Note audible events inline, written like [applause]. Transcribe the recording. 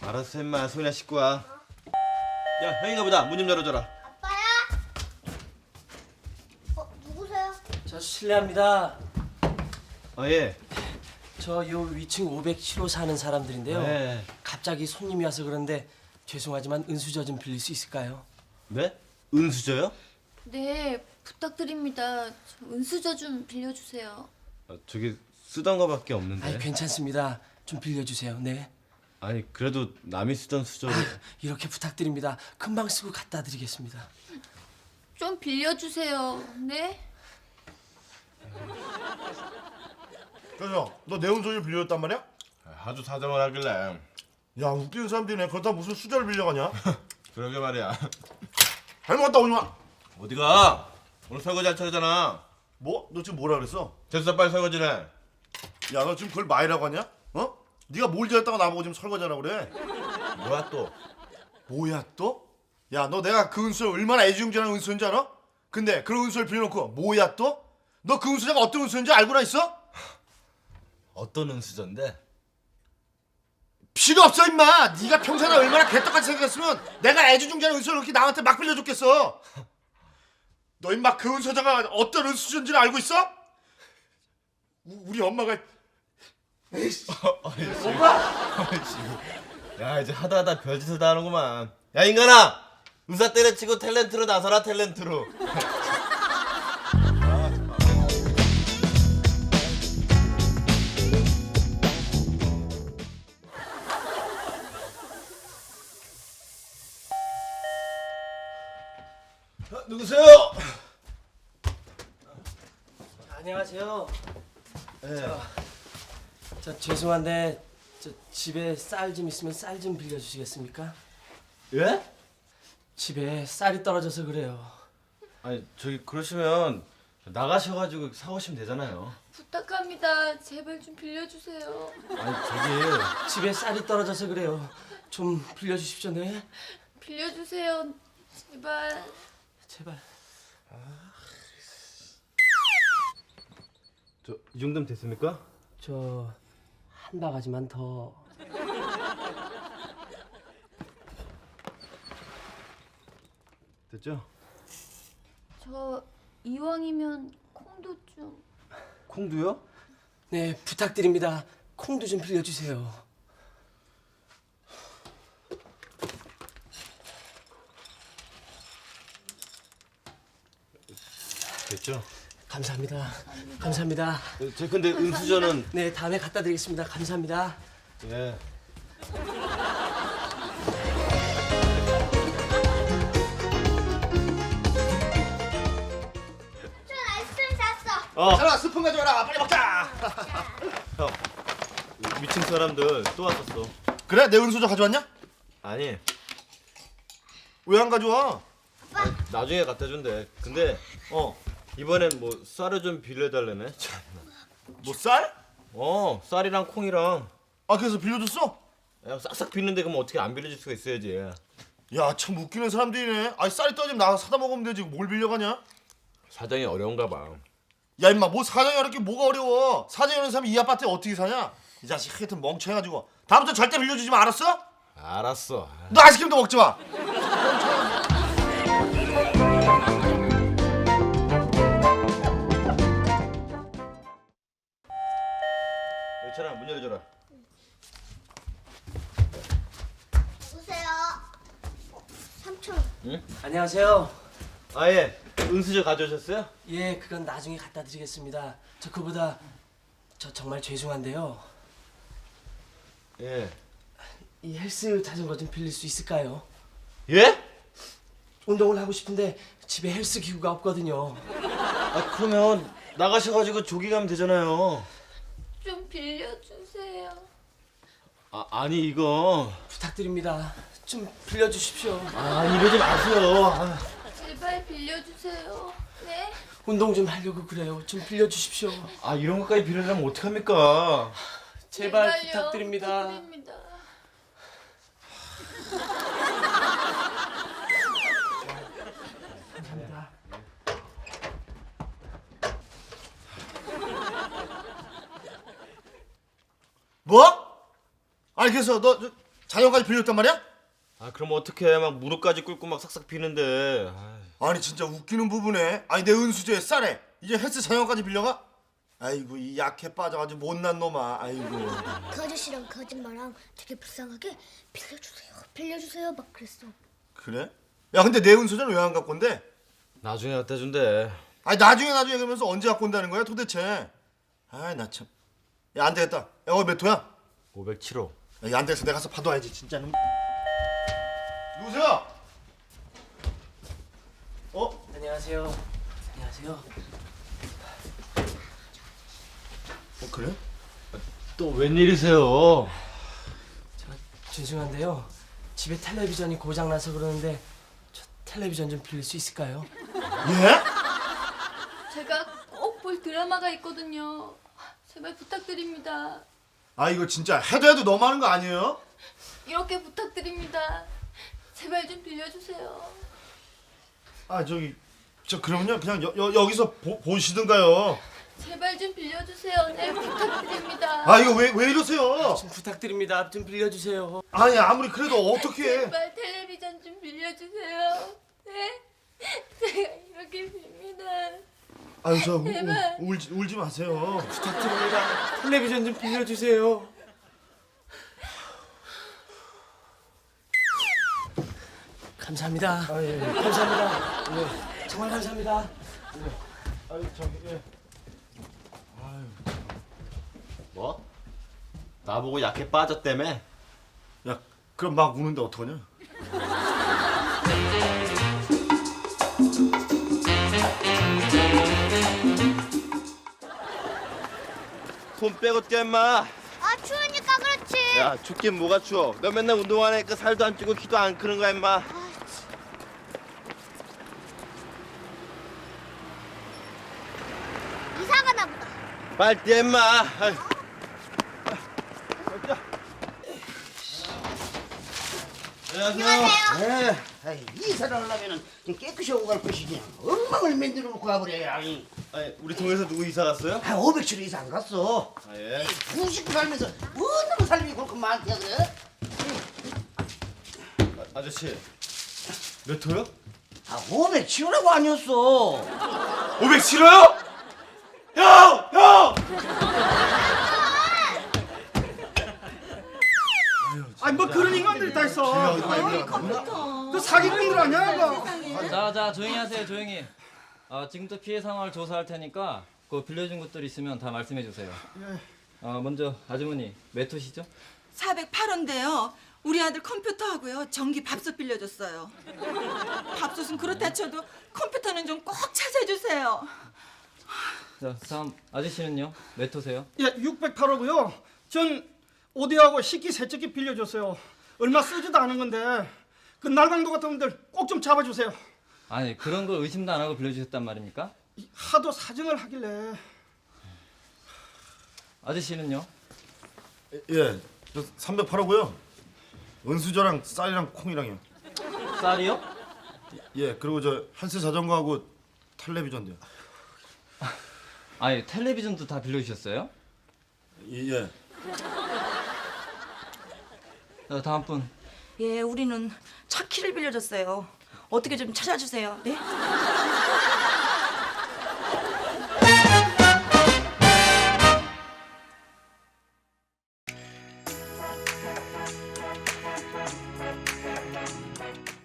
줘. 알았어 임마 소인아 씻고 와. 야 형인가 보다 문 좀 열어줘라. 아빠야? 어, 누구세요? 저 실례합니다. 어 예. 저 요 위층 507호 사는 사람들인데요. 네. 갑자기 손님이 와서 그런데 죄송하지만 은수저 좀 빌릴 수 있을까요? 네? 은수저요? 네, 부탁드립니다. 저 은수저 좀 빌려주세요. 아, 저기 쓰던 거밖에 없는데. 아이 괜찮습니다. 좀 빌려주세요. 네. 아니 그래도 남이 쓰던 수저를 이렇게 부탁드립니다. 금방 쓰고 갖다 드리겠습니다. 좀 빌려주세요. 네? 그래서 너 내운소유 빌려줬단 말이야? 하도 사정을 하길래 야 웃기는 사람들이네 그렇다 무슨 수저를 빌려가냐? [laughs] 그러게 말이야 잘못 갔다 오지 마. 어디가 오늘 설거지 할 차례잖아 뭐? 너 지금 뭐라 그랬어? 됐어 빨리 설거지를 해 야 너 지금 그걸 마이라고 하냐? 어? 네가 뭘 잘했다가 나보고 지금 설거지하라고 그래? 뭐야 또 뭐야 또? 야 너 내가 그 은수를 얼마나 애지중지하는 은수인지 알아? 근데 그런 은수를 빌려놓고 뭐야 또? 너 그 은수자가 어떤 은수인지 알고나 있어? 어떤 은수저인데 필요 없어 임마 네가 평생에 얼마나 개떡같이 생겼으면 내가 애지중지하는 은수를 그렇게 남한테 막 빌려줬겠어 너 임마 그 은수자가 어떤 은수인지를 알고 있어? 우- 우리 엄마가 야 이제 하다 하다 별짓을 다 하는구만 야 인간아 의사 때려치고 탤런트로 나서라 탤런트로 어, 누구세요? 안녕하세요. 예. 저, 저 죄송한데 저 집에 쌀 좀 있으면 쌀 좀 빌려주시겠습니까? 예? 집에 쌀이 떨어져서 그래요. 아니 저기 그러시면 나가셔가지고 사오시면 되잖아요. 부탁합니다. 제발 좀 빌려주세요. 아니 저기 집에 쌀이 떨어져서 그래요. 좀 빌려주십시오, 네. 빌려주세요. 제발. 제발. 저 이 정도면 됐습니까? 저 한 바가지만 더. 됐죠? 저 이왕이면 콩도 좀. 콩두요? 네, 부탁드립니다. 콩도 좀 빌려주세요. 됐죠? 감사합니다. 감사합니다. 어, 저 근데 은수저는 네, 다음에 갖다 드리겠습니다. 감사합니다. 예. 전 아이스크림 샀어. 어. 자라 스푼 가져와라 빨리 먹자 [laughs] 형 위층 사람들 또 왔었어. 그래 내 은수저 가져왔냐? 아니 왜 안 가져와? 아니, 나중에 갖다 준대. 근데 어 이번엔 뭐 쌀을 좀 빌려달래네. [laughs] 참. 뭐 쌀? 어 쌀이랑 콩이랑 아 그래서 빌려줬어? 야, 싹싹 비는데 그럼 어떻게 안 빌려줄 수가 있어야지. 야 참 웃기는 사람들이네 아니 쌀이 떨어지면 나가 사다 먹으면 되지 뭘 빌려가냐? 사정이 어려운가 봐. 야 임마 뭐 사정이 어렵게 뭐가 어려워 사정이 어려운 사람이 이 아파트에 어떻게 사냐? 이 자식 하여튼 멍청해가지고 다음부터 절대 빌려주지 마 알았어? 알았어. 너 아이스크림도 먹지 마 열어줘라. 누구세요? 어, 삼촌. 안녕하세요. 아예 은수저 가져오셨어요? 예, 그건 나중에 갖다 드리겠습니다. 저 그보다 저 정말 죄송한데요. 예. 이 헬스 자전거 좀 빌릴 수 있을까요? 예? 운동을 하고 싶은데 집에 헬스 기구가 없거든요. 아 그러면 나가셔가지고 조기 가면 되잖아요. 좀 빌려주세요. 아 아니 이거 부탁드립니다. 좀 빌려주십시오. 아 이러지 마세요. 아, 제발 빌려주세요. 네? 운동 좀 하려고 그래요. 좀 빌려주십시오. 아 이런 것까지 빌려주면 어떡합니까? 제발 제발요. 부탁드립니다. 부탁드립니다. 뭐? 아니 그래서 너 저, 자전거까지 빌렸단 말이야? 아 그럼 어떻게 막 무릎까지 꿇고 막 싹싹 비는데. 아이, 아니 진짜 웃기는 부분에 아니 내 은수저에 쌀에 이제 헬스 자전거까지 빌려가? 아이고 이 약해 빠져가지고 못난 놈아 아이고 그 아저씨랑 그 아줌마랑 되게 불쌍하게 빌려주세요. 빌려주세요. 막 그랬어. 그래? 야 근데 내 은수저는 왜 안 갖고 온대? 나중에 갖다 준대. 아니 나중에 나중에 그러면서 언제 갖고 온다는 거야 도대체 아이 나참 야 안 되겠다 야 오늘 몇 호야? 507호. 야, 안 돼서 내가 가서 받아와야지 진짜 는 누구세요? 어? 안녕하세요. 안녕하세요. 어 그래? 또 웬일이세요? 저 죄송한데요. 집에 텔레비전이 고장 나서 그러는데 저 텔레비전 좀 빌릴 수 있을까요? 예? 제가 꼭 볼 드라마가 있거든요. 제발 부탁드립니다. 아 이거 진짜 해도 해도 너무 하는 거 아니에요? 이렇게 부탁드립니다. 제발 좀 빌려주세요. 아 저기 저 그러면요 그냥 여, 여, 여기서 보, 보시든가요 제발 좀 빌려주세요. 네 부탁드립니다. 아 이거 왜 왜 이러세요? 좀 부탁드립니다. 좀 빌려주세요. 아니 아무리 그래도 어떻게 제발 텔레비전 좀 빌려주세요. 네? 제가 이렇게 빕니다. 아유 저 우, 제발. 우, 울지, 울지 마세요 부탁드립니다. 텔레비전 좀 빌려주세요. 감사합니다. 감사합니다. 네, 정말 감사합니다. 아유 저기 예. 뭐? 나보고 약해 빠졌다며? 야 그럼 막 우는데 어떡하냐 손 빼고 뛰어 임마 아 추우니까 그렇지. 야 춥긴 뭐가 추워 너 맨날 운동 안 하니까 살도 안 찌고 키도 안 크는 거야 임마 이상하나 보다. 빨리 뛰어 임마 아이. 안녕하세요. 아이, 이사를 하려면은 좀 깨끗이 하고 갈 것이냐. 엉망을 만들어 놓고 가버려야. 아이, 아니 우리 동네에서 누구 이사 갔어요? 한 500km 이상 갔어. 아 예. 90구 살면서 뭐는 삶이 그렇게 많대 그래? 아, 저씨몇 호요? 아, 500km라고 아니었어. 507호요? 형! 형! 아니 뭐 그런 인간들이 다 있어. 그 사기꾼들 아니야 이거. 자, 자, 조용히 하세요, 조용히. 아, 지금부터 피해 상황을 조사할 테니까 그 빌려준 것들 있으면 다 말씀해 주세요. 아, 먼저 아주머니 몇 호시죠? 408원인데요. 우리 아들 컴퓨터하고요. 전기 밥솥 빌려줬어요. 밥솥은 그렇다 쳐도 컴퓨터는 좀 꼭 찾아주세요. 자, 다음 아저씨는요? 몇 호세요? 예, 608호고요. 전 오디오하고 식기 세척기 빌려줬어요. 얼마 쓰지도 않은 건데 그 날강도 같은 분들 꼭 좀 잡아주세요. 아니, 그런 걸 의심도 안 하고 빌려주셨단 말입니까? 이- 하도 사정을 하길래 아저씨는요? 예 저 308호고요 은수저랑 쌀이랑 콩이랑요 쌀이요? 예 그리고 저 헬스 자전거하고 텔레비전도요 아니, 텔레비전도 다 빌려주셨어요? 예, 예. 자, 다음 분. 예, 우리는 차 키를 빌려줬어요. 어떻게 좀 찾아주세요. 네?